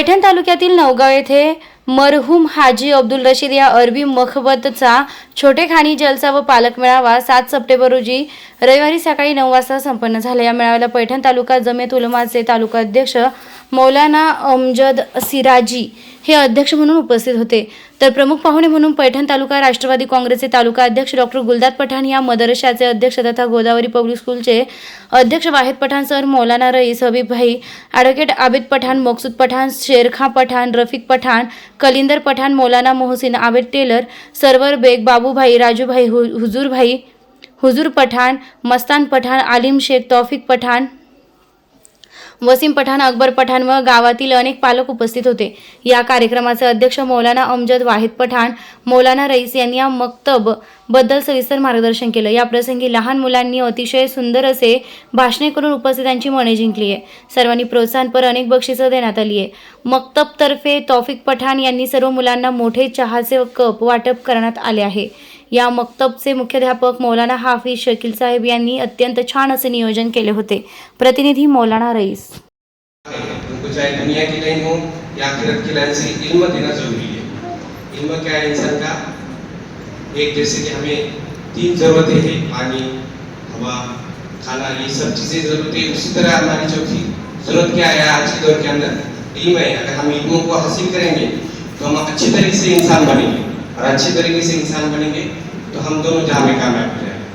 पैठण तालुक्यातील नवगाव येथे मरहूम हाजी अब्दुल रशीद या अरबी मखबतचा छोटेखानी जलसा व पालक मेळावा सात सप्टेंबर रोजी रविवारी सकाळी नऊ वाजता संपन्न झाला. या मेळाव्याला पैठण तालुका जमेत उलमाचे तालुका अध्यक्ष मौलाना अमजद सिराजी हे अध्यक्ष म्हणून उपस्थित होते. तर प्रमुख पाहुणे म्हणून पैठण तालुका राष्ट्रवादी काँग्रेसचे तालुका अध्यक्ष डॉक्टर गुलदाद पठाण या मदरशाचे अध्यक्ष तथा गोदावरी पब्लिक स्कूलचे अध्यक्ष Wahid Pathan sir Maulana Rais Habib bhai advocate Abid Pathan Maqsood Pathan Sherkha Pathan Rafiq Pathan Kalandar Pathan Maulana Mohsin Abed tailor Sarwar Baig Babubhai Rajubhai हु हुजूरभाई हुजूर पठाण मस्तान पठाण आलिम शेख तौफिक पठाण वसीम पठाण अकबर पठाण व गावातील अनेक पालक उपस्थित होते. या कार्यक्रमाचे अध्यक्ष मौलाना अमजद वाहिद पठाण मौलाना रईस यांनी या मक्तबबद्दल सविस्तर मार्गदर्शन केलं. याप्रसंगी लहान मुलांनी अतिशय सुंदर असे भाषणे करून उपस्थितांची मने जिंकली आहे. सर्वांनी प्रोत्साहनपर अनेक बक्षिसं देण्यात आली आहे. मक्तबतर्फे तौफिक पठाण यांनी सर्व मुलांना मोठे चहाचे कप वाटप करण्यात आले आहे. या मक्तबचे मुख्याध्यापक मौलाना हाफिज शकील साहेब यांनी अत्यंत छान असे नियोजन केले होते. प्रतिनिधी मौलाना रईस. हो, एक जैसे कि हमें तीन जरूरतें हैं पानी हवा खाना ये सब चीज़ें जरूरत है उसी तरह हमारी चौथी जरूरत क्या है आज के दौर के अंदर? इल्म है अगर हम इल्मों को हासिल करेंगे तो हम अच्छी तरीके से इंसान बनेंगे। और अच्छी तरीके से इंसान बनेंगे तो हम दोनों जहाँ में कामयाब हो जाएँगे।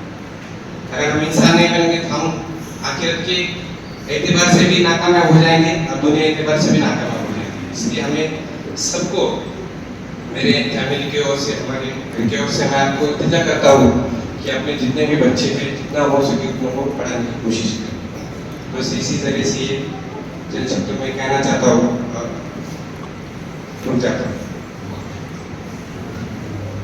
अगर हम इंसान नहीं बनेंगे तो हम आखिरत के एतबार से भी नाकामयाब हो जाएँगे और दुनिया एतबार से भी नाकामयाब हो जाएँगे। इसलिए हमें सबको, मेरे फैमिली की ओर से, हमारे घर की ओर से, मैं आपको इल्तजा करता हूँ कि अपने जितने भी बच्चे हैं, जितना हो सके उतना को पढ़ाने की कोशिश करें। बस इसी तरह से ये चंद शब्दों में कहना चाहता हूँ और रुक जाता हूँ।